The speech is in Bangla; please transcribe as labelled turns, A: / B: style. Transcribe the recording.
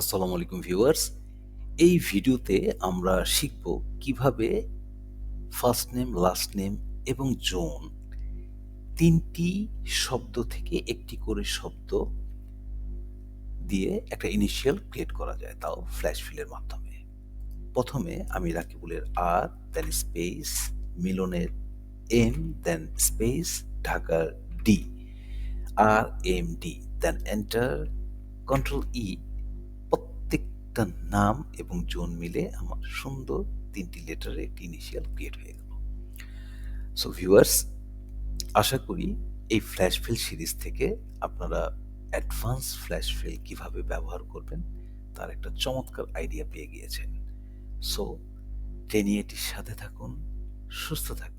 A: আসসালামু আলাইকুম ভিউয়ার্স। এই ভিডিওতে আমরা শিখব কীভাবে ফার্স্ট নেম লাস্ট নেম এবং জোন তিনটি শব্দ থেকে একটি করে শব্দ দিয়ে একটা ইনিশিয়াল ক্রিয়েট করা যায়, তাও ফ্ল্যাশ ফিলের মাধ্যমে। প্রথমে আমি রাকিবুলের আর দেন স্পেস মিলনের এম দেন স্পেস ঢাকার D R M D then enter control E প্রত্যেকটা নাম এবং জোন মিলে আমার সুন্দর তিনটি লেটারের একটি ইনিশিয়াল ক্রিয়েট হয়ে গেল। সো ভিউয়ার্স আশা করি এই ফ্ল্যাশ ফিল সিরিজ থেকে আপনারা অ্যাডভান্স ফ্ল্যাশ ফিল কীভাবে ব্যবহার করবেন তার একটা চমৎকার আইডিয়া পেয়ে গিয়েছেন। সো টেনিয়েটির সাথে থাকুন, সুস্থ থাকুন।